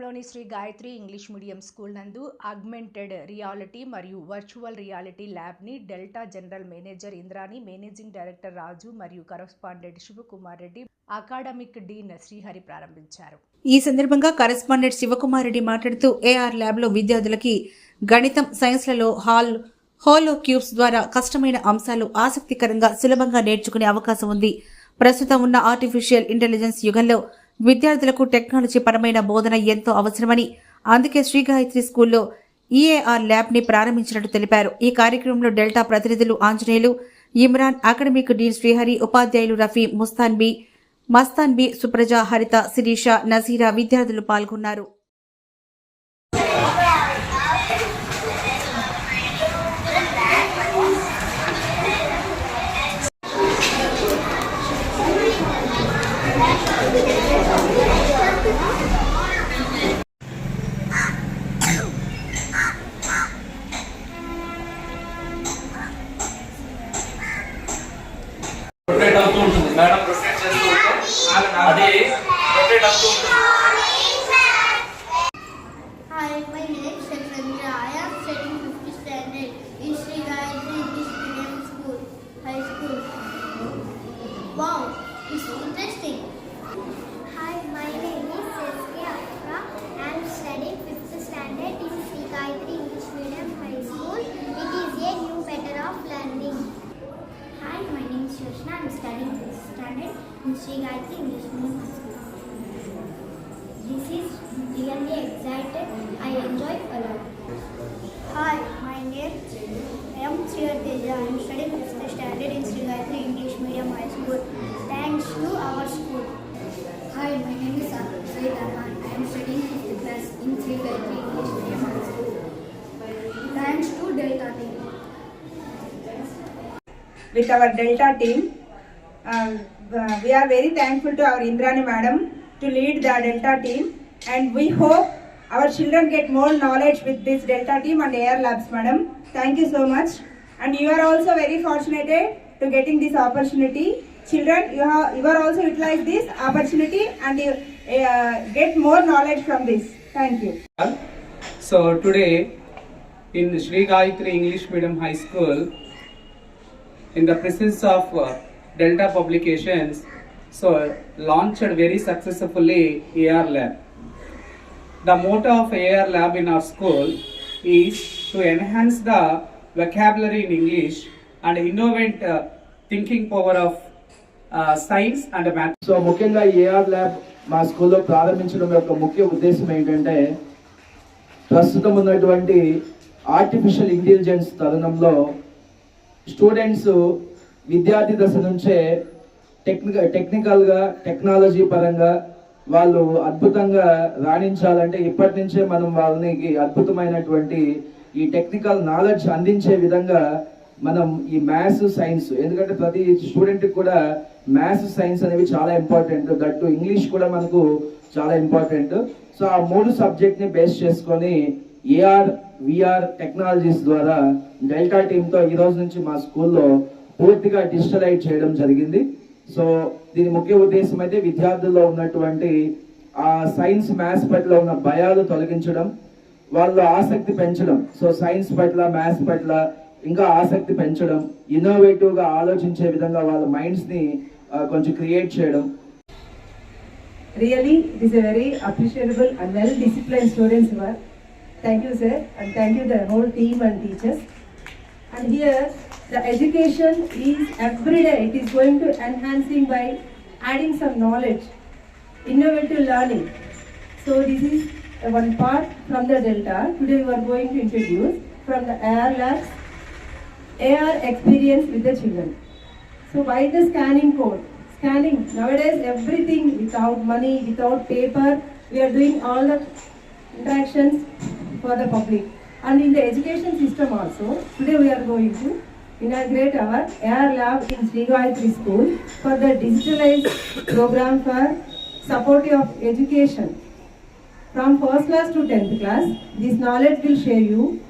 పట్టణంలోని Sri Gayatri English medium school నందు augmented reality మరియు virtual reality ల్యాబ్ని Delta general manager Indrani managing director Raju మరియు correspondent Shivakumar Reddy academic dean Srihari ప్రారంభించారు. ఈ సందర్భంగా correspondent Shivakumar Reddy మాట్లాడుతూ ఏఆర్ ల్యాబ్లో విద్యార్థులకి గణితం సైన్స్లలో హాల్ హోలో క్యూబ్స్ ద్వారా కష్టమైన అంశాలు ఆసక్తికరంగా సులభంగా నేర్చుకునే అవకాశం ఉంది. ప్రస్తుతం ఉన్న ఆర్టిఫిషియల్ ఇంటెలిజెన్స్ యుగంలో విద్యార్థులకు టెక్నాలజీ పరమైన బోధన ఎంతో అవసరమని అందుకే శ్రీ గాయత్రి స్కూల్లో ఈఏఆర్ ల్యాబ్ని ప్రారంభించినట్టు తెలిపారు. ఈ కార్యక్రమంలో డెల్టా ప్రతినిధులు ఆంజనేయులు ఇమ్రాన్ అకాడమిక్ డీన్ శ్రీహరి ఉపాధ్యాయులు రఫీ ముస్తాన్ బి మస్తాన్ బి సుప్రజ హరిత శిరీష నజీరా విద్యార్థులు పాల్గొన్నారు. With our Delta team. Um, uh, we are very thankful to our Indrani madam to lead the Delta team and we hope our children get more knowledge with this Delta team and Air Labs madam. Thank you so much and you are also very fortunate to getting this opportunity. Children, you, have, you are also utilize this opportunity and you uh, get more knowledge from this. Thank you. So today in Sri Gayatri English Medium High School, in the presence of uh, Delta Publications, so launched very successfully AR Lab. The motto of AR Lab in our school is to enhance the vocabulary in English and innovate uh, thinking power of uh, science and math. So ముఖ్యంగా AR lab మా స్కూల్లో ప్రారంభించడం యొక్క ముఖ్య ఉద్దేశం ఏంటంటే ప్రస్తుతం ఉన్నటువంటి ఆర్టిఫిషియల్ ఇంటెలిజెన్స్ తరుణంలో స్టూడెంట్స్ విద్యార్థి దశ నుంచే టెక్నికల్ టెక్నికల్గా టెక్నాలజీ పరంగా వాళ్ళు అద్భుతంగా రాణించాలంటే ఇప్పటి నుంచే మనం వాళ్ళకి అద్భుతమైనటువంటి ఈ టెక్నికల్ నాలెడ్జ్ అందించే విధంగా మనం ఈ మ్యాథ్స్ సైన్స్ ఎందుకంటే ప్రతి స్టూడెంట్కి కూడా మ్యాథ్స్ సైన్స్ అనేవి చాలా ఇంపార్టెంట్. దట్టు ఇంగ్లీష్ కూడా మనకు చాలా ఇంపార్టెంట్. సో ఆ మూడు సబ్జెక్ట్ని బేస్ చేసుకొని ఏఆర్ విఆర్ టెక్నాలజీస్ ద్వారా డెల్టా టీమ్తో ఈ రోజు నుంచి మా స్కూల్లో పూర్తిగా డిజిటలైజ్ చేయడం జరిగింది సో దీని ముఖ్య ఉద్దేశం అయితే విద్యార్థుల్లో ఉన్నటువంటి ఆ సైన్స్ మ్యాథ్స్ పట్ల ఉన్న భయాలు తొలగించడం వాళ్ళు ఆసక్తి పెంచడం సో సైన్స్ పట్ల మ్యాథ్స్ పట్ల ఇంకా ఆసక్తి పెంచడం ఇన్నోవేటివ్గా ఆలోచించే విధంగా వాళ్ళ మైండ్స్ని కొంచెం క్రియేట్ చేయడం really it is a very appreciable and well discipline students who. Thank you, sir, and thank you the whole team and teachers. And here, the education is every day. It is going to enhancing by adding some knowledge, innovative learning. So this is one part from the Delta. Today we are going to introduce from the AR labs, AR experience with the children. So why the scanning code? Scanning, nowadays everything without money, without paper, we are doing all the interactions for the public. And in the education system also, today we are going to inaugurate our AR lab in Sri Gayatri School for the digitalized program for supportive of education. From first class to tenth class, this knowledge will share you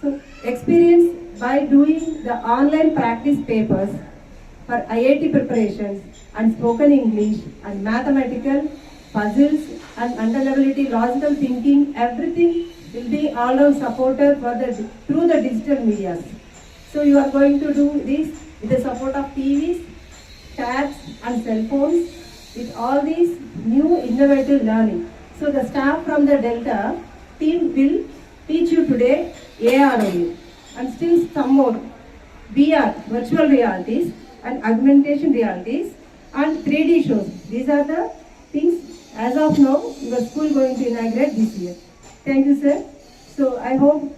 so experience by doing the online practice papers for IIT preparations and spoken English and mathematical puzzles and underlevelity, logical thinking, everything will be all our supported for the, through the digital medias. So you are going to do this with the support of TVs, tabs and cell phones with all these new innovative learning. So the staff from the Delta team will teach you today AR and still some more VR, virtual realities and augmentation realities and 3D shows. These are the things as of now your school going to inaugurate this year. Thank you sir. So I hope